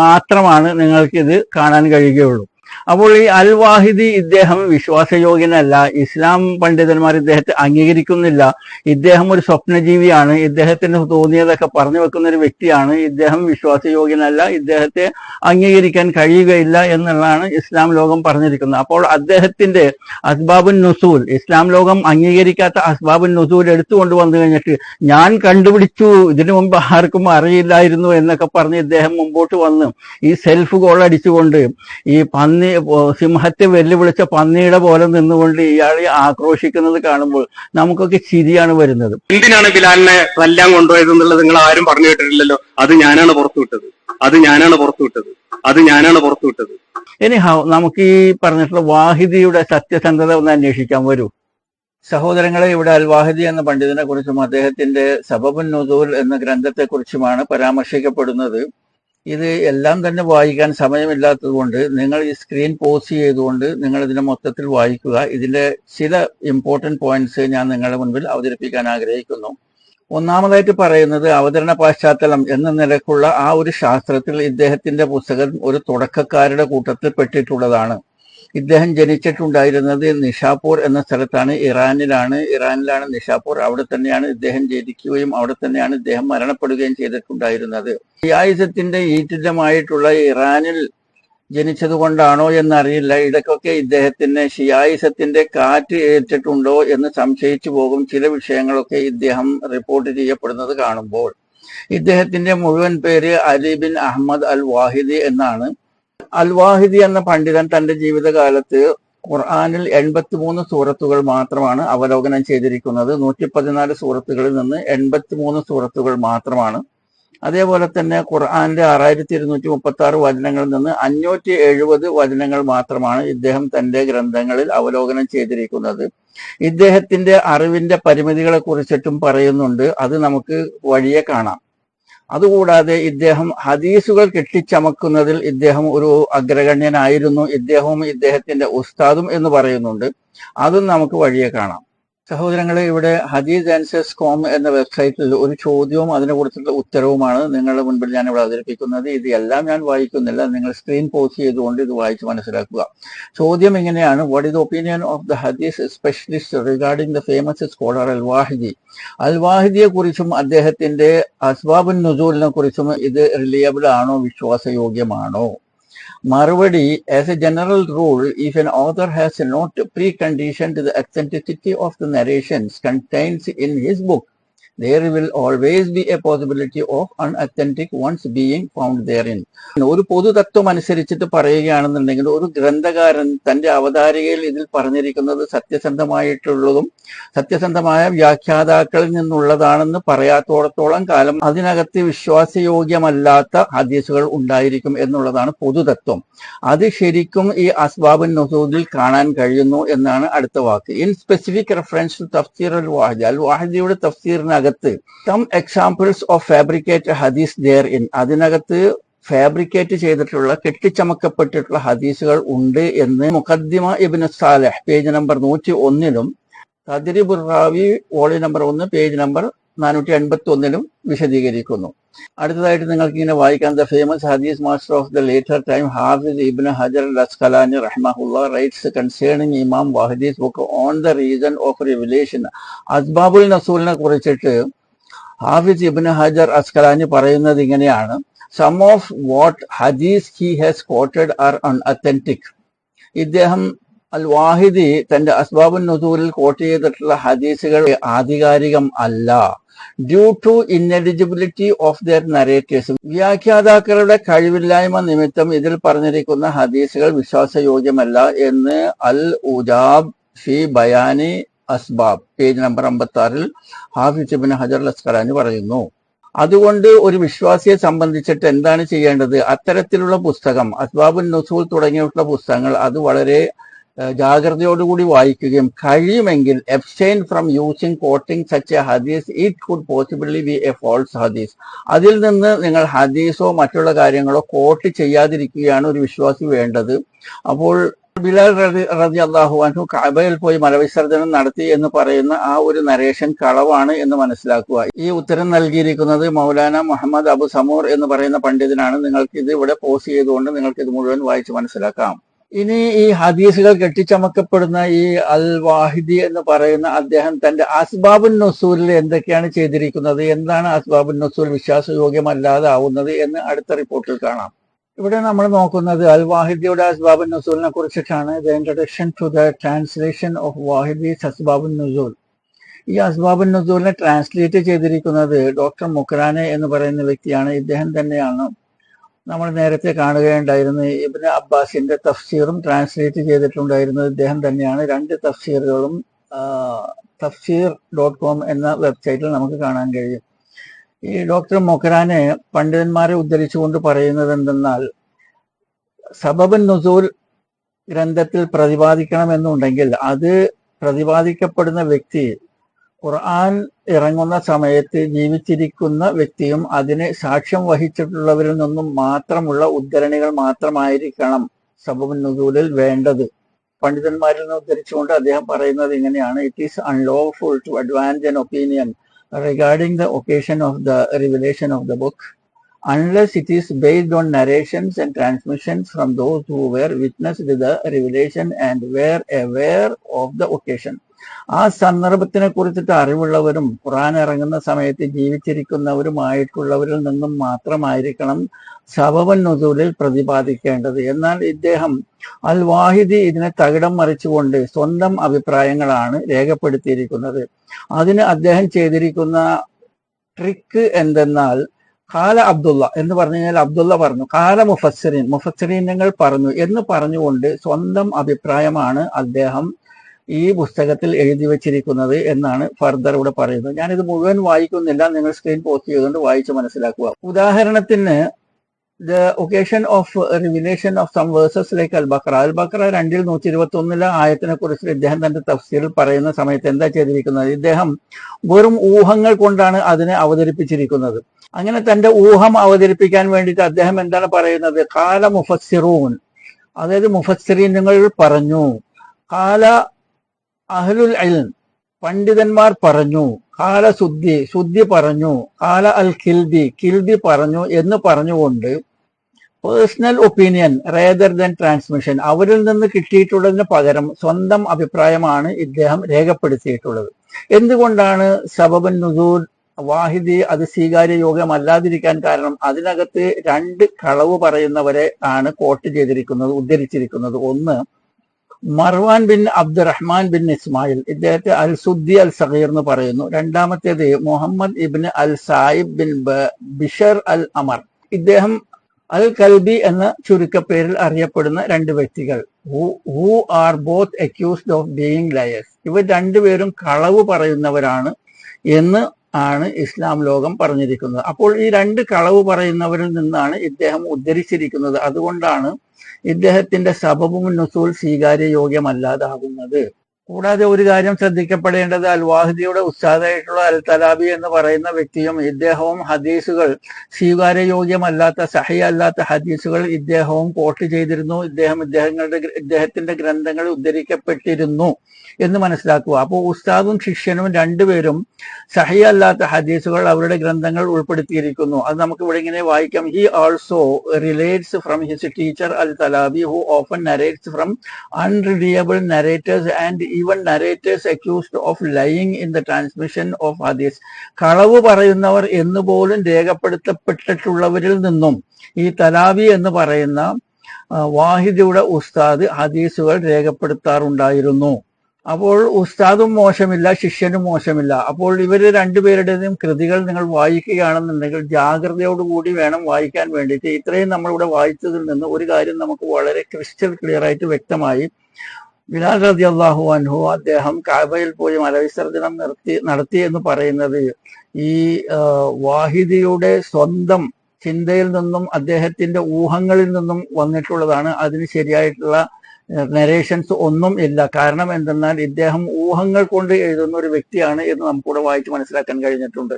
മാത്രമാണ് നിങ്ങൾക്ക് ഇത് കാണാൻ കഴിയുകയുള്ളൂ. അപ്പോൾ ഈ അൽ വാഹിദി ഇദ്ദേഹം വിശ്വാസയോഗ്യനല്ല. ഇസ്ലാം പണ്ഡിതന്മാർ ഇദ്ദേഹത്തെ അംഗീകരിക്കുന്നില്ല. ഇദ്ദേഹം ഒരു സ്വപ്നജീവിയാണ്. ഇദ്ദേഹത്തിന് തോന്നിയതൊക്കെ പറഞ്ഞു വെക്കുന്ന ഒരു വ്യക്തിയാണ്. ഇദ്ദേഹം വിശ്വാസയോഗ്യനല്ല. ഇദ്ദേഹത്തെ അംഗീകരിക്കാൻ കഴിയുകയില്ല എന്നുള്ളതാണ് ഇസ്ലാം ലോകം പറഞ്ഞിരിക്കുന്നത്. അപ്പോൾ അദ്ദേഹത്തിന്റെ അസ്ബാബുൻ നസൂൽ ഇസ്ലാം ലോകം അംഗീകരിക്കാത്ത അസ്ബാബുൻ നസൂൽ എടുത്തുകൊണ്ട് വന്നു കഴിഞ്ഞിട്ട് ഞാൻ കണ്ടുപിടിച്ചു. ഇതിനു മുമ്പ് ആർക്കും അറിയില്ലായിരുന്നു എന്നൊക്കെ പറഞ്ഞ് ഇദ്ദേഹം മുമ്പോട്ട് വന്ന് ഈ സെൽഫ് ഗോൾ അടിച്ചുകൊണ്ട് ഈ പന്നി ഓ, സിംഹത്തെ വെല്ലുവിളിച്ച പന്നിയുടെ പോലെ നിന്നുകൊണ്ട് ഇയാളെ ആക്രോശിക്കുന്നത് കാണുമ്പോൾ നമുക്കൊക്കെ ചിരിയാണ് വരുന്നത്. എന്തിനാണ് ബിലാലിനെ കൊല്ലാൻ കൊണ്ടുപോയത് എന്നുള്ളത് നിങ്ങൾ ആരും പറഞ്ഞു കേട്ടിട്ടില്ലല്ലോ. അത് ഞാനാണ് പുറത്തുവിട്ടത് അത് ഞാനാണ് പുറത്തുവിട്ടത് അത് ഞാനാണ് പുറത്തുവിട്ടത് ഇനി നമുക്ക് ഈ പറഞ്ഞിട്ടുള്ള വാഹിദിയുടെ സത്യസന്ധത ഒന്ന് അന്വേഷിക്കാൻ വരൂ. സഹോദരങ്ങളെ ഇവിടെ അൽ വാഹിദി എന്ന പണ്ഡിതനെ കുറിച്ചും അദ്ദേഹത്തിന്റെ സബബുൻ നുദൂൽ എന്ന ഗ്രന്ഥത്തെ കുറിച്ചുമാണ് പരാമർശിക്കപ്പെടുന്നത്. ഇത് എല്ലാം തന്നെ വായിക്കാൻ സമയമില്ലാത്തതുകൊണ്ട് നിങ്ങൾ ഈ സ്ക്രീൻ പോസ് ചെയ്തുകൊണ്ട് നിങ്ങൾ ഇതിനെ മൊത്തത്തിൽ വായിക്കുക. ഇതിന്റെ ചില ഇമ്പോർട്ടന്റ് പോയിന്റ്സ് ഞാൻ നിങ്ങളുടെ മുൻപിൽ അവതരിപ്പിക്കാൻ ആഗ്രഹിക്കുന്നു. ഒന്നാമതായിട്ട് പറയുന്നത് അവതരണ പാശ്ചാത്തലം എന്ന നിലക്കുള്ള ആ ഒരു ശാസ്ത്രത്തിൽ ഇദ്ദേഹത്തിന്റെ പുസ്തകം ഒരു തുടക്കക്കാരുടെ കൂട്ടത്തിൽ പെട്ടിട്ടുള്ളതാണ്. ഇദ്ദേഹം ജനിച്ചിട്ടുണ്ടായിരുന്നത് നിഷാപൂർ എന്ന സ്ഥലത്താണ് ഇറാനിലാണ്. ഇറാനിലാണ് നിഷാപൂർ. അവിടെ തന്നെയാണ് ഇദ്ദേഹം ജനിക്കുകയും അവിടെ തന്നെയാണ് ഇദ്ദേഹം മരണപ്പെടുകയും ചെയ്തിട്ടുണ്ടായിരുന്നത്. ഷിയായിസത്തിന്റെ ഈറ്റില്ലമായിട്ടുള്ള ഇറാനിൽ ജനിച്ചത് കൊണ്ടാണോ എന്നറിയില്ല. ഇടയ്ക്കൊക്കെ ഇദ്ദേഹത്തിന് ഷിയായിസത്തിന്റെ കാറ്റ് ഏറ്റിട്ടുണ്ടോ എന്ന് സംശയിച്ചു പോകും. ചില വിഷയങ്ങളൊക്കെ ഇദ്ദേഹം റിപ്പോർട്ട് ചെയ്യപ്പെടുന്നത് കാണുമ്പോൾ. ഇദ്ദേഹത്തിന്റെ മുഴുവൻ പേര് അലി ബിൻ അഹമ്മദ് അൽ വാഹിദി എന്നാണ്. അൽ വാഹിദി എന്ന പണ്ഡിതൻ തന്റെ ജീവിതകാലത്ത് ഖുർആാനിൽ എൺപത്തിമൂന്ന് സൂറത്തുകൾ മാത്രമാണ് അവലോകനം ചെയ്തിരിക്കുന്നത്. നൂറ്റി പതിനാല് സൂറത്തുകളിൽ നിന്ന് എൺപത്തിമൂന്ന് സൂറത്തുകൾ മാത്രമാണ്. അതേപോലെ തന്നെ ഖുർആാനിന്റെ ആറായിരത്തി ഇരുന്നൂറ്റി മുപ്പത്തി ആറ് വചനങ്ങളിൽ നിന്ന് അഞ്ഞൂറ്റി എഴുപത് വചനങ്ങൾ മാത്രമാണ് ഇദ്ദേഹം തന്റെ ഗ്രന്ഥങ്ങളിൽ അവലോകനം ചെയ്തിരിക്കുന്നത്. ഇദ്ദേഹത്തിന്റെ അറിവിന്റെ പരിമിതികളെ കുറിച്ചിട്ടും പറയുന്നുണ്ട്. അത് നമുക്ക് വഴിയെ കാണാം. അതുകൂടാതെ ഇദ്ദേഹം ഹദീസുകൾ കെട്ടിച്ചമക്കുന്നതിൽ ഇദ്ദേഹം ഒരു അഗ്രഗണ്യനായിരുന്നു. ഇദ്ദേഹവും ഇദ്ദേഹത്തിന്റെ ഉസ്താദും എന്ന് പറയുന്നുണ്ട്. അതും നമുക്ക് വഴിയെ കാണാം. സഹോദരങ്ങളെ ഇവിടെ ഹദീസ് ആൻസേഴ്സ് കോം എന്ന വെബ്സൈറ്റിൽ ഒരു ചോദ്യവും അതിനെ കുറിച്ചുള്ള ഉത്തരവുമാണ് നിങ്ങളുടെ മുൻപിൽ ഞാൻ ഇവിടെ അവതരിപ്പിക്കുന്നത്. ഇത് എല്ലാം ഞാൻ വായിക്കുന്നില്ല. നിങ്ങൾ സ്ക്രീൻ പോസ്റ്റ് ചെയ്തുകൊണ്ട് ഇത് വായിച്ച് മനസ്സിലാക്കുക. ചോദ്യം ഇങ്ങനെയാണ്. What is opinion of the ഹദീസ് specialist regarding the famous scholar അൽ വാഹിദി അൽ വാഹിദിയെ കുറിച്ചും അദ്ദേഹത്തിന്റെ അസ്ബാബുൻ നുസൂലിനെ കുറിച്ചും ഇത് റിലയബിൾ ആണോ വിശ്വാസയോഗ്യമാണോ? Marwadi, as a general rule, if an author has not preconditioned the authenticity of the narrations contained in his book, there will always be a possibility of unauthentic ones being found therein. ഒരു പൊതുതത്വം അനുസരിച്ചിട്ട് പറയുകയാണെന്നുണ്ടെങ്കിൽ ഒരു ഗ്രന്ഥകാരൻ തന്റെ അവതാരികയിൽ ഇതിൽ പറഞ്ഞിരിക്കുന്നത് സത്യസന്ധമായിട്ടുള്ളതും സത്യസന്ധമായ വ്യാഖ്യാതാക്കളിൽ നിന്നുള്ളതാണെന്ന് പറയാത്തോടത്തോളം കാലം അതിനകത്ത് വിശ്വാസയോഗ്യമല്ലാത്ത ഹദീസുകൾ ഉണ്ടായിരിക്കും എന്നുള്ളതാണ് പൊതുതത്വം. അത് ശരിക്കും ഈ അസ്ബാബിൻ നസൂദിൽ കാണാൻ കഴിയുന്നു എന്നാണ് അടുത്ത വാക്ക്. ഇൻ സ്പെസിഫിക് റെഫറൻസ് ടു തഫ്സീർ അൽ വാഹിദ് അൽ വാഹിദിയുടെ തഫ്സീറിനകത്ത് സം എക്സാമ്പിൾസ് ഓഫ് ഫാബ്രിക്കേറ്റ് ഹദീസ് ദെയർ ഇൻ അതിനകത്ത് ഫാബ്രിക്കേറ്റ് ചെയ്തിട്ടുള്ള കെട്ടിച്ചമക്കപ്പെട്ടിട്ടുള്ള ഹദീസുകൾ ഉണ്ട് എന്ന് മുഖദ്ദിമ ഇബിൻ സാലഹ് പേജ് നമ്പർ നൂറ്റി ഒന്നിലും തദ്രി ബുറാവി വോളി നമ്പർ ഒന്ന് പേജ് നമ്പർ നാനൂറ്റി എൺപത്തി ഒന്നിലും വിശദീകരിക്കുന്നു. അടുത്തതായിട്ട് നിങ്ങൾക്ക് ഇങ്ങനെ വായിക്കാം. ദ ഫേമസ് ഹദീസ് master of the later time Hafiz ഇബ്ൻ ഹജർ അസ്കലാനി റഹ്മഹുല്ല റൈറ്റ്സ് കൺസേണിങ് ഇമാം വഹദീസ് book on the reason of revelation അസ്ബാബുൽ നസൂലിനെ കുറിച്ചിട്ട് ഹാഫിസ് ഇബ്ൻ ഹജർ അസ്കലാനി പറയുന്നത് ഇങ്ങനെയാണ്. സം ഓഫ് വാട്ട് ഹദീസ് he has quoted are unauthentic ഇദ്ദേഹം അൽ വാഹിദി തന്റെ അസ്ബാബുൻ നസൂലിൽ കോട്ട് ചെയ്തിട്ടുള്ള ഹദീസുകൾ ആധികാരികം അല്ല. Due to ineligibility of their narrators വ്യാഖ്യാതാക്കളുടെ കഴിവില്ലായ്മ നിമിത്തം ഇതിൽ പറഞ്ഞിരിക്കുന്ന ഹദീസുകൾ വിശ്വാസയോഗ്യമല്ല എന്ന് അൽ ഉജാബ് ഫി ബയാനി അസ്ബാബ് പേജ് നമ്പർ അമ്പത്തി ആറിൽ ഹാഫിസ് ഇബ്ൻ ഹജർ ലസ്കറാനി പറയുന്നു. അതുകൊണ്ട് ഒരു വിശ്വാസിയെ സംബന്ധിച്ചിട്ട് എന്താണ് ചെയ്യേണ്ടത്? അത്തരത്തിലുള്ള പുസ്തകം അസ്ബാബുൻ നസൂൽ തുടങ്ങിയിട്ടുള്ള പുസ്തകങ്ങൾ അത് വളരെ ജാഗ്രതയോടുകൂടി വായിക്കുകയും കഴിയുമെങ്കിൽ abstain from using quoting such a ഹദീസ് it could possibly be a false ഹദീസ് അതിൽ നിന്ന് നിങ്ങൾ ഹദീസോ മറ്റുള്ള കാര്യങ്ങളോ കോട്ട് ചെയ്യാതിരിക്കുകയാണ് ഒരു വിശ്വാസി വേണ്ടത്. അപ്പോൾ ബിലാൽ റതി അള്ളാഹു അൻഹു കഅബയിൽ പോയി മലവിസർജനം നടത്തി എന്ന് പറയുന്ന ആ ഒരു നരേഷൻ കളവാണ് എന്ന് മനസ്സിലാക്കുക. ഈ ഉത്തരം നൽകിയിരിക്കുന്നത് മൗലാന മുഹമ്മദ് അബു സമൂർ എന്ന് പറയുന്ന പണ്ഡിതനാണ്. നിങ്ങൾക്ക് ഇത് ഇവിടെ പോസ്റ്റ് ചെയ്തുകൊണ്ട് നിങ്ങൾക്ക് ഇത് മുഴുവൻ വായിച്ച് മനസ്സിലാക്കാം. ഇനി ഈ ഹദീസുകൾ കെട്ടിച്ചമക്കപ്പെടുന്ന ഈ അൽ വാഹിദി എന്ന് പറയുന്ന അദ്ദേഹം തന്റെ അസ്ബാബുൻ നസൂലിൽ എന്തൊക്കെയാണ് ചെയ്തിരിക്കുന്നത്? എന്താണ് അസ്ബാബുൻ നസൂൽ വിശ്വാസയോഗ്യമല്ലാതെ ആവുന്നത് എന്ന് അടുത്ത റിപ്പോർട്ടിൽ കാണാം. ഇവിടെ നമ്മൾ നോക്കുന്നത് അൽ വാഹിദിയുടെ അസ്ബാബുൻ നസൂലിനെ കുറിച്ചിട്ടാണ് the introduction to the translation of വാഹിദി അസ്ബാബുൻ നസൂൽ. ഈ അസ്ബാബുൻ നസൂലിനെ ട്രാൻസ്ലേറ്റ് ചെയ്തിരിക്കുന്നത് ഡോക്ടർ മുക്രാനെ എന്ന് പറയുന്ന വ്യക്തിയാണ്. ഇദ്ദേഹം തന്നെയാണ്. നമ്മൾ നേരത്തെ കാണുകയുണ്ടായിരുന്നു ഇബിന് അബ്ബാസിന്റെ തഫ്സീറും ട്രാൻസ്ലേറ്റ് ചെയ്തിട്ടുണ്ടായിരുന്നത് ഇദ്ദേഹം തന്നെയാണ്. രണ്ട് തഫ്സീറുകളും തഫ്സീർ ഡോട്ട് കോം എന്ന വെബ്സൈറ്റിൽ നമുക്ക് കാണാൻ കഴിയും. ഈ ഡോക്ടർ മൊഹ്റാനെ പണ്ഡിതന്മാരെ ഉദ്ധരിച്ചുകൊണ്ട് പറയുന്നത് എന്തെന്നാൽ സബബൻ നുസൂൽ ഗ്രന്ഥത്തിൽ പ്രതിപാദിക്കണമെന്നുണ്ടെങ്കിൽ അത് പ്രതിപാദിക്കപ്പെടുന്ന വ്യക്തി ഖുർആൻ ഇറങ്ങുന്ന സമയത്ത് ജീവിച്ചിരിക്കുന്ന വ്യക്തിയും അതിന് സാക്ഷ്യം വഹിച്ചിട്ടുള്ളവരിൽ നിന്നും മാത്രമുള്ള ഉദ്ധരണികൾ മാത്രമായിരിക്കണം സഭമുന്നുകൂലിൽ വേണ്ടത്. പണ്ഡിതന്മാരിൽ നിന്ന് ഉദ്ധരിച്ചുകൊണ്ട് അദ്ദേഹം പറയുന്നത് ഇങ്ങനെയാണ്. It is unlawful to advance an opinion regarding the occasion of the revelation of the book unless it is based on narrations and transmissions from those who were witnessed the revelation and were aware of the occasion ആ സന്ദർഭത്തിനെ കുറിച്ചിട്ട് അറിവുള്ളവരും ഖുറാൻ ഇറങ്ങുന്ന സമയത്ത് ജീവിച്ചിരിക്കുന്നവരുമായിട്ടുള്ളവരിൽ നിന്നും മാത്രമായിരിക്കണം സബവൻ നുസൂലിൽ പ്രതിപാദിക്കേണ്ടത്. എന്നാൽ ഇദ്ദേഹം അൽ വാഹിദി ഇതിനെ തകിടം മറിച്ചുകൊണ്ട് സ്വന്തം അഭിപ്രായങ്ങളാണ് രേഖപ്പെടുത്തിയിരിക്കുന്നത്. അതിന് അദ്ദേഹം ചെയ്തിരിക്കുന്ന ട്രിക്ക് എന്തെന്നാൽ കാല അബ്ദുള്ള എന്ന് പറഞ്ഞു കഴിഞ്ഞാൽ അബ്ദുള്ള പറഞ്ഞു. കാല മുഫസ്സിറിൻ നിങ്ങൾ പറഞ്ഞു എന്ന് പറഞ്ഞുകൊണ്ട് സ്വന്തം അഭിപ്രായമാണ് അദ്ദേഹം ഈ പുസ്തകത്തിൽ എഴുതി വച്ചിരിക്കുന്നത് എന്നാണ് ഫർദർ ഇവിടെ പറയുന്നത്. ഞാനിത് മുഴുവൻ വായിക്കുന്നില്ല. നിങ്ങൾ സ്ക്രീൻ പോസ്റ്റ് ചെയ്തുകൊണ്ട് വായിച്ച് മനസ്സിലാക്കുക. ഉദാഹരണത്തിന് the occasion of revelation of some verses like അൽ ബക്ര അൽ ബക്ര രണ്ടിൽ നൂറ്റി ഇരുപത്തി ഒന്നിലെ ആയത്തിനെ കുറിച്ച് ഇദ്ദേഹം തന്റെ തഫ്സീറിൽ പറയുന്ന സമയത്ത് എന്താ ചെയ്തിരിക്കുന്നത്? ഇദ്ദേഹം വെറും ഊഹങ്ങൾ കൊണ്ടാണ് അതിനെ അവതരിപ്പിച്ചിരിക്കുന്നത്. അങ്ങനെ തന്റെ ഊഹം അവതരിപ്പിക്കാൻ വേണ്ടിയിട്ട് അദ്ദേഹം എന്താണ് പറയുന്നത്? കാല മുഫസ്സിറൂൻ. അതായത് മുഫസ്സിറീനുകൾ പറഞ്ഞു. കാല അഹ്ലുൽ അൽം പണ്ഡിതന്മാർ പറഞ്ഞു കാല ശുദ്ധി ശുദ്ധി പറഞ്ഞു കാല അൽ കിൽബി കിൽബി പറഞ്ഞു എന്ന് പറഞ്ഞുകൊണ്ട് personal opinion rather than transmission അവരിൽ നിന്ന് കിട്ടിയിട്ടുള്ളതിന് പകരം സ്വന്തം അഭിപ്രായമാണ് ഇദ്ദേഹം രേഖപ്പെടുത്തിയിട്ടുള്ളത്. എന്തുകൊണ്ടാണ് സബബൻ നുസൂൽ വാഹിദി അത് സ്വീകാര്യയോഗ്യമല്ലാതിരിക്കാൻ കാരണം? അതിനകത്ത് രണ്ട് കളവ് പറയുന്നവരെ ആണ് കോട്ട് ചെയ്തിരിക്കുന്നത് ഉദ്ധരിച്ചിരിക്കുന്നത്. ഒന്ന് Marwan bin Abdurrahman bin Ismail. ഇദ്ദേഹത്തെ അൽ സുദ്ദി അൽ സഹീർ എന്ന് പറയുന്നു. രണ്ടാമത്തേത് Muhammad ibn al Saib bin Bishr al Amr. ഇദ്ദേഹം അൽ കൽബി എന്ന ചുരുക്കപ്പേരിൽ അറിയപ്പെടുന്ന രണ്ട് വ്യക്തികൾ. Who are both accused of being liars ഇവർ രണ്ടുപേരും കളവ് പറയുന്നവരാണ് എന്ന് ആണ് ഇസ്ലാം ലോകം പറഞ്ഞിരിക്കുന്നത്. അപ്പോൾ ഈ രണ്ട് കളവ് പറയുന്നവരിൽ നിന്നാണ് ഇദ്ദേഹം ഉദ്ധരിച്ചിരിക്കുന്നത്. അതുകൊണ്ടാണ് ഇദ്ദേഹത്തിന്റെ സബബും നുസൂൽ സ്വീകാര്യയോഗ്യമല്ലാതാകുന്നത്. കൂടാതെ ഒരു കാര്യം ശ്രദ്ധിക്കപ്പെടേണ്ടത് അൽ വാഹിദിയുടെ ഉസ്താദായിട്ടുള്ള അൽ തലാബി എന്ന് പറയുന്ന വ്യക്തിയും ഇദ്ദേഹവും ഹദീസുകൾ സ്വീകാര്യയോഗ്യമല്ലാത്ത സഹി അല്ലാത്ത ഹദീസുകൾ ഇദ്ദേഹവും കോട്ട് ചെയ്തിരുന്നു. ഇദ്ദേഹം ഇദ്ദേഹങ്ങളുടെ ഇദ്ദേഹത്തിന്റെ ഗ്രന്ഥങ്ങൾ ഉദ്ധരിക്കപ്പെട്ടിരുന്നു എന്ന് മനസ്സിലാക്കുക. അപ്പോൾ ഉസ്താദും ശിഷ്യനും രണ്ടുപേരും സഹി അല്ലാത്ത ഹദീസുകൾ അവരുടെ ഗ്രന്ഥങ്ങൾ ഉൾപ്പെടുത്തിയിരിക്കുന്നു. അത് നമുക്ക് ഇവിടെ ഇങ്ങനെ വായിക്കാം. He also relates from his teacher Al തലാബി who often narrates from unreliable narrators and even narrators accused of lying in the transmission of ഹദീസ് കളവ് പറയുന്നവർ എന്ന് പോലും രേഖപ്പെടുത്തപ്പെട്ടിട്ടുള്ളവരിൽ നിന്നും ഈ തലാവി എന്ന് പറയുന്ന വാഹിദയുടെ ഉസ്താദ് ഹദീസുകൾ രേഖപ്പെടുത്താറുണ്ടായിരുന്നു. അപ്പോൾ ഉസ്താദും മോശമില്ല ശിഷ്യനും മോശമില്ല. അപ്പോൾ ഇവർ രണ്ടുപേരുടേതും കൃതികൾ നിങ്ങൾ വായിക്കുകയാണെന്നുണ്ടെങ്കിൽ ജാഗ്രതയോടുകൂടി വേണം വായിക്കാൻ വേണ്ടിയിട്ട്. ഇത്രയും നമ്മളിവിടെ വായിച്ചതിൽ നിന്ന് ഒരു കാര്യം നമുക്ക് വളരെ ക്രിസ്റ്റൽ ക്ലിയർ ആയിട്ട് വ്യക്തമായി ബിലാൽ റതി അള്ളാഹു അൻഹു അദ്ദേഹം കാബയിൽ പോയി മലവിസർജനം നിർത്തി നടത്തി എന്ന് പറയുന്നത് ഈ വാഹിദിയുടെ സ്വന്തം ചിന്തയിൽ നിന്നും അദ്ദേഹത്തിന്റെ ഊഹങ്ങളിൽ നിന്നും വന്നിട്ടുള്ളതാണ്. അതിന് ശരിയായിട്ടുള്ള നരേഷൻസ് ഒന്നും ഇല്ല. കാരണം എന്തെന്നാൽ ഇദ്ദേഹം ഊഹങ്ങൾ കൊണ്ട് എഴുതുന്ന ഒരു വ്യക്തിയാണ് എന്ന് നമുക്കിവിടെ വായിച്ച് മനസ്സിലാക്കാൻ കഴിഞ്ഞിട്ടുണ്ട്.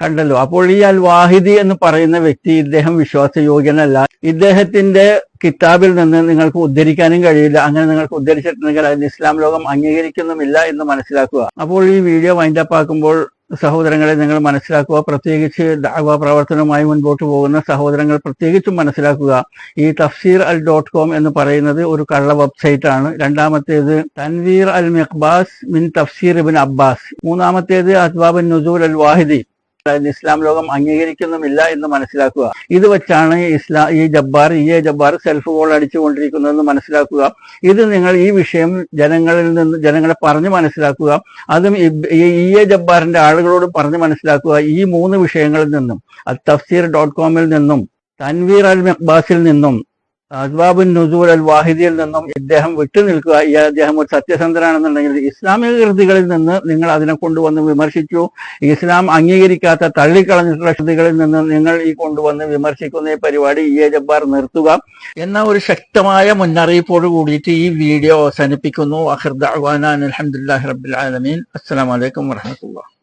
കണ്ടല്ലോ. അപ്പോൾ ഈ അൽ വാഹിദി എന്ന് പറയുന്ന വ്യക്തി ഇദ്ദേഹം വിശ്വാസയോഗ്യനല്ല. ഇദ്ദേഹത്തിന്റെ കിതാബിൽ നിന്ന് നിങ്ങൾക്ക് ഉദ്ധരിക്കാനും കഴിയില്ല. അങ്ങനെ നിങ്ങൾക്ക് ഉദ്ധരിച്ചിട്ടുണ്ടെങ്കിൽ അതിന് ഇസ്ലാം ലോകം അംഗീകരിക്കുന്നുമില്ല എന്ന് മനസ്സിലാക്കുക. അപ്പോൾ ഈ വീഡിയോ വൈൻഡപ്പ് ആക്കുമ്പോൾ സഹോദരങ്ങളെ നിങ്ങൾ മനസ്സിലാക്കുക. പ്രത്യേകിച്ച് ദഅവ പ്രവർത്തനവുമായി മുൻപോട്ട് പോകുന്ന സഹോദരങ്ങൾ പ്രത്യേകിച്ചും മനസ്സിലാക്കുക. ഈ തഫ്സീർ അൽ ഡോട്ട് കോം എന്ന് പറയുന്നത് ഒരു കള്ള വെബ്സൈറ്റ് ആണ്. രണ്ടാമത്തേത് തൻവീർ അൽ മിഖ്ബാസ് മിൻ തഫ്സീർ ഇബിൻ അബ്ബാസ്. മൂന്നാമത്തേത് അസ്ബാബിൻ നുസൂൽ അൽ വാഹിദി അതായത് ഇസ്ലാം ലോകം അംഗീകരിക്കുന്നുമില്ല എന്ന് മനസ്സിലാക്കുക. ഇത് വെച്ചാണ് ഇസ്ലാം ഈ ജബ്ബാർ E A Jabbar self goal അടിച്ചുകൊണ്ടിരിക്കുന്നതെന്ന് മനസ്സിലാക്കുക. ഇത് നിങ്ങൾ ഈ വിഷയം ജനങ്ങളിൽ നിന്ന് ജനങ്ങളെ പറഞ്ഞു മനസ്സിലാക്കുക. അതും ഈ എ ജബ്ബാറിന്റെ ആളുകളോട് പറഞ്ഞു മനസ്സിലാക്കുക ഈ മൂന്ന് വിഷയങ്ങളിൽ നിന്നും. തഫ്സീർ ഡോട്ട് കോമിൽ നിന്നും തൻവീർ അൽ മെഹ്ബാസിൽ നിന്നും അസ്ബാബുൻ നുസൂൽ അൽ വാഹിദിയിൽ നിന്നും ഇദ്ദേഹം വിട്ടു നിൽക്കുക. ഈ അദ്ദേഹം ഒരു സത്യസന്ധനാണെന്നുണ്ടെങ്കിൽ ഇസ്ലാമിക കൃതികളിൽ നിന്ന് നിങ്ങൾ അതിനെ കൊണ്ടുവന്ന് വിമർശിച്ചു. ഇസ്ലാം അംഗീകരിക്കാത്ത തള്ളിക്കളഞ്ഞിട്ടുള്ള കൃതികളിൽ നിന്ന് നിങ്ങൾ ഈ കൊണ്ടുവന്ന് വിമർശിക്കുന്ന ഈ പരിപാടി ഇ എ ജബ്ബാർ നിർത്തുക. എന്ന ഒരു ശക്തമായ മുന്നറിയിപ്പോട് കൂടിയിട്ട് ഈ വീഡിയോ അവസാനിപ്പിക്കുന്നു. അഹർദ് അഹ്വാനാൻ അലഹമുല്ലാ റബ്ബുൽ ആലമീൻ. അസ്സലാമു അലൈക്കും വറഹ്മത്തുള്ളാഹി